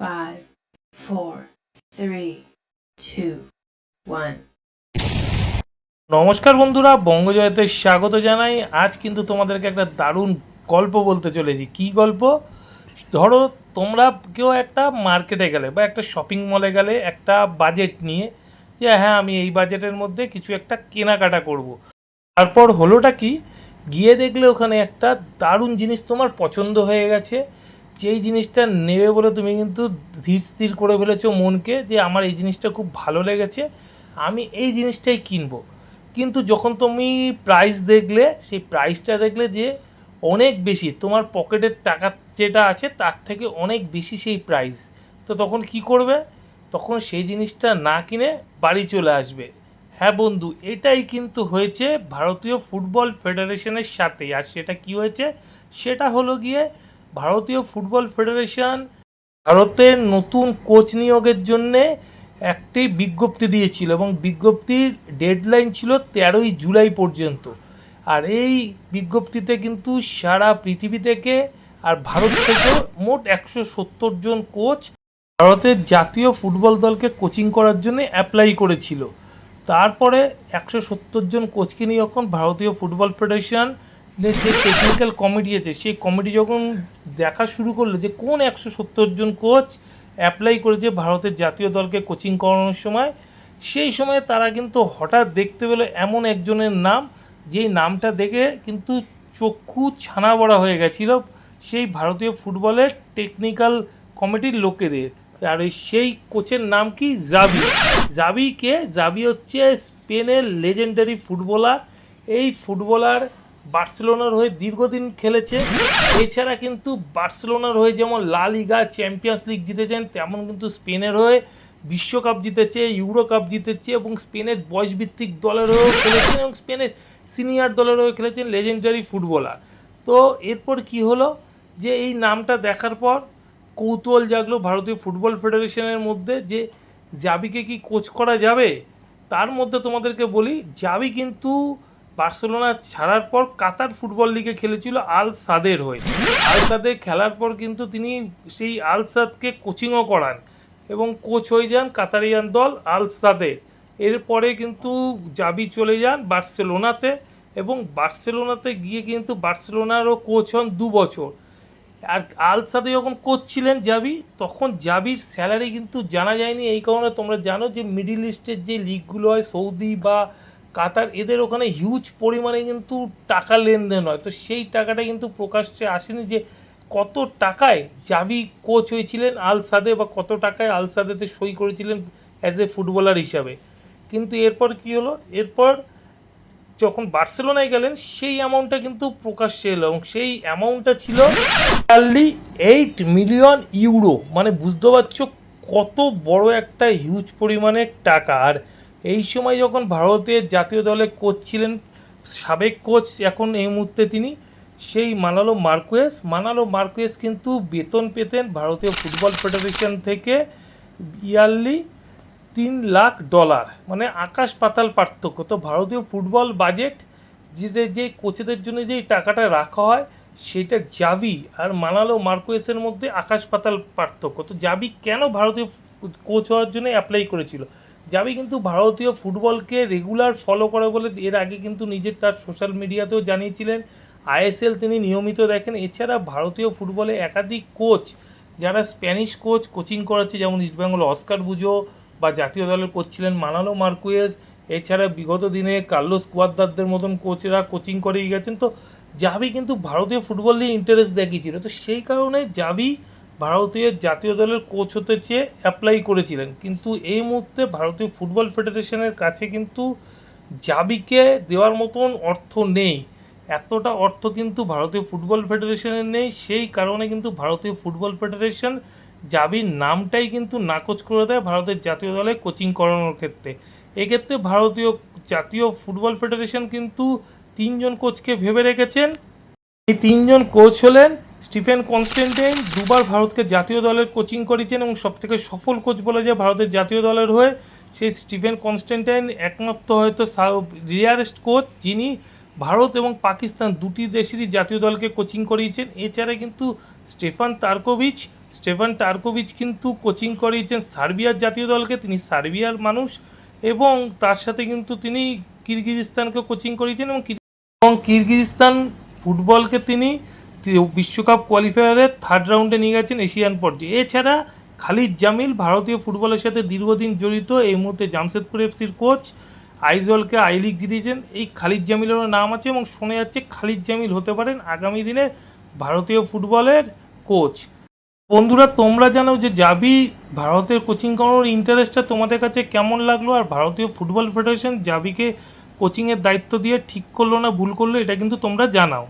five, four, three, two, one. নমস্কার বন্ধুরা বঙ্গজয়তে স্বাগত জানাই। আজ কিন্তু তোমাদেরকে একটা দারুণ গল্প বলতে চলেছি। কি গল্প? ধরো তোমরা কেউ একটা মার্কেটে গেলে বা একটা শপিং মলে গেলে একটা বাজেট নিয়ে যে হ্যাঁ আমি এই বাজেটের মধ্যে কিছু একটা কেনাকাটা করব। তারপর হলোটা কি? গিয়ে দেখলে ওখানে একটা দারুণ জিনিস তোমার পছন্দ হয়ে গেছে। যেই জিনিসটা নেবে বলে তুমি কিন্তু ধীর স্থির করে ফেলেছো মনকে যে আমার এই জিনিসটা খুব ভালো লেগেছে, আমি এই জিনিসটাই কিনবো। কিন্তু যখন তুমি প্রাইস দেখলে, সেই প্রাইসটা দেখলে যে অনেক বেশি, তোমার পকেটের টাকা যেটা আছে তার থেকে অনেক বেশি সেই প্রাইস তো তখন কি করবে? তখন সেই জিনিসটা না কিনে বাড়ি চলে আসবে। হ্যাঁ বন্ধু, এটাই কিন্তু হয়েছে ভারতীয় ফুটবল ফেডারেশনের সাথে। আর সেটা কি হয়েছে? সেটা হলো গিয়ে ভারতীয় ফুটবল ফেডারেশন ভারতের নতুন কোচ নিয়োগের জন্যে একটি বিজ্ঞপ্তি দিয়েছিল এবং বিজ্ঞপ্তির ডেডলাইন ছিল তেরোই জুলাই পর্যন্ত। আর এই বিজ্ঞপ্তিতে কিন্তু সারা পৃথিবী থেকে আর ভারত থেকে মোট একশো সত্তর জন কোচ ভারতের জাতীয় ফুটবল দলকে কোচিং করার জন্য অ্যাপ্লাই করেছিল। তারপরে একশো সত্তর জন কোচকে নিয়ে যখন ভারতীয় ফুটবল ফেডারেশন যে টেকনিক্যাল কমিটি আছে, সেই কমিটি যখন দেখা শুরু করল যে কোন একশো সত্তর জন কোচ অ্যাপ্লাই করেছে ভারতের জাতীয় দলকে কোচিং করানোর সময়, সেই সময় তারা কিন্তু হঠাৎ দেখতে পেল এমন একজনের নাম, যেই নামটা দেখে কিন্তু চক্ষু ছানা বড়া হয়ে গেছিল সেই ভারতীয় ফুটবলের টেকনিক্যাল কমিটির লোকেদের। আর সেই কোচের নাম কি? জাবি। জাবি কে জাবি হচ্ছে স্পেনের লেজেন্ডারি ফুটবলার এই ফুটবলার বার্সেলোনার হয়ে দীর্ঘদিন খেলেছে। এছাড়া কিন্তু বার্সেলোনার হয়ে যেমন লা লিগা, চ্যাম্পিয়ন্স লিগ জিতেছেন, তেমন কিন্তু স্পেনের হয়ে বিশ্বকাপ জিতেছে, ইউরো কাপ জিতেছে এবং স্পেনের বয়সভিত্তিক দলের হয়েও খেলেছেন এবং স্পেনের সিনিয়র দলের হয়ে খেলেছেন লেজেন্ডারি ফুটবলার। তো এরপর কি হলো? যে এই নামটা দেখার পর কৌতূহল জাগলো ভারতীয় ফুটবল ফেডারেশনের মধ্যে যে জাবিকে কি কোচ করা যাবে? তার মধ্যে তোমাদেরকে বলি, জাবি কিন্তু বার্সেলোনা ছাড়ার পর কাতার ফুটবল লিগে খেলেছিল আল সাদের হয়ে। আল সাদে খেলার পর কিন্তু তিনি সেই আল সাদকে কোচিংও করান এবং কোচ হয়ে যান কাতারিয়ান দল আল সাদের এরপরে কিন্তু জাবি চলে যান বার্সেলোনাতে এবং বার্সেলোনাতে গিয়ে কিন্তু বার্সেলোনারও কোচ হন দু বছর। আর আল সাদে যখন কোচ ছিলেন জাবি, তখন জাবির স্যালারি কিন্তু জানা যায়নি। এই কারণে তোমরা জানো যে মিডিল ইস্টের যে লিগগুলো হয়, সৌদি বা কাতার এদের ওখানে হিউজ পরিমাণে কিন্তু টাকা লেনদেন হয়। তো সেই টাকাটা কিন্তু প্রকাশ্যে আসেনি যে কত টাকায় জাবি কোচ হয়েছিলেন আল সাদে বা কত টাকায় আল সাদেতে সই করেছিলেন অ্যাজ এ ফুটবলার হিসাবে। কিন্তু এরপর কি হলো? এরপর যখন বার্সেলোনায় গেলেন, সেই অ্যামাউন্টটা কিন্তু প্রকাশ্যে এলো এবং সেই অ্যামাউন্টটা ছিল ইয়ারলি এইট মিলিয়ন ইউরো মানে বুঝতে পারছ কত বড় একটা হিউজ পরিমাণের টাকা। আর এই সময় যখন ভারতের জাতীয় দলে কোচ ছিলেন, সাবেক কোচ এখন এই মুহূর্তে তিনি, সেই মানালো মার্কুয়েস মানালো মার্কুয়েস কিন্তু বেতন পেতেন ভারতীয় ফুটবল ফেডারেশন থেকে ইয়ারলি তিন লাখ ডলার মানে আকাশ পাতাল পার্থক্য। তো ভারতীয় ফুটবল বাজেট যে যে কোচেদের জন্য যেই টাকাটা রাখা হয়, সেটা জাবি আর মানালো মার্কুয়েসের মধ্যে আকাশ পাতাল পার্থক্য। তো জাবি কেন ভারতীয় কোচ হওয়ার জন্য অ্যাপ্লাই করেছিল? জাবি কিন্তু ভারতীয় ফুটবলকে রেগুলার ফলো করে বলে এর আগে কিন্তু নিজের তার সোশ্যাল মিডিয়াতেও জানিয়েছিলেন। আইএসএল তিনি নিয়মিত দেখেন। এছাড়া ভারতীয় ফুটবলে একাধিক কোচ যারা স্প্যানিশ কোচ কোচিং করাচ্ছে, যেমন ইস্টবেঙ্গল অস্কার বুজো বা জাতীয় দলের কোচ ছিলেন মানালো মার্কুয়েস এছাড়া বিগত দিনে কার্লোস কুয়াদ্দারদের মতন কোচেরা কোচিং করেই গেছেন। তো জাবি কিন্তু ভারতীয় ফুটবল নিয়ে ইন্টারেস্ট দেখিয়েছিল। তো সেই কারণে জাবি ভারতীয় জাতীয় দলের কোচ হতে চেয়ে অ্যাপ্লাই করেছিলেন। কিন্তু এই মুহূর্তে ভারতীয় ফুটবল ফেডারেশনের কাছে কিন্তু জাবিকে দেওয়ার মতন অর্থ নেই। এতটা অর্থ কিন্তু ভারতীয় ফুটবল ফেডারেশনের নেই, সেই কারণে কিন্তু ভারতীয় ফুটবল ফেডারেশন জাবির নামটাই কিন্তু নাকচ করে দেয় ভারতের জাতীয় দলে কোচিং করানোর ক্ষেত্রে। এক্ষেত্রে ভারতীয় জাতীয় ফুটবল ফেডারেশন কিন্তু তিনজন কোচকে ভেবে রেখেছেন। এই তিনজন কোচ হলেন স্টিফেন কনস্টেন্টাইন দুবার ভারতকে জাতীয় দলের কোচিং করিয়েছেন এবং সবথেকে সফল কোচ বলা যায় ভারতের জাতীয় দলের হয়ে সেই স্টিফেন কনস্টেন্টাইন একমাত্র হয়তো রিয়ারেস্ট কোচ, যিনি ভারত এবং পাকিস্তান দুটি দেশেরই জাতীয় দলকে কোচিং করিয়েছেন। এছাড়া কিন্তু স্টেফান তার্কোভিচ, স্টেফান টার্কোভিচ কিন্তু কোচিং করিয়েছেন সার্বিয়ার জাতীয় দলকে, তিনি সার্বিয়ার মানুষ এবং তার সাথে কিন্তু তিনি কিরগিজস্তানকে কোচিং করিয়েছেন এবং এবং কিরগিজস্তান ফুটবলকে তিনি বিশ্বকাপ কোয়ালিফায়ারের থার্ড রাউন্ডে নিয়ে গেছেন এশিয়ান পর্যায়ে এছাড়া খালিদ জামিল ভারতীয় ফুটবলের সাথে দীর্ঘদিন জড়িত, এই মুহূর্তে জামশেদপুর এফসির কোচ আইজলকে আই লিগ জিতিয়েছেন এই খালিদ জামিলেরও নাম আছে এবং শোনা যাচ্ছে খালিদ জামিল হতে পারেন আগামী দিনে ভারতীয় ফুটবলের কোচ বন্ধুরা, তোমরা জানো যে জাবি ভারতের কোচিং করানোর ইন্টারেস্টটা তোমাদের কাছে কেমন লাগল? আর ভারতীয় ফুটবল ফেডারেশন জাবিকে কোচিংয়ের দায়িত্ব দিয়ে ঠিক করল না, ভুল করল, এটা কিন্তু তোমরা জানাও।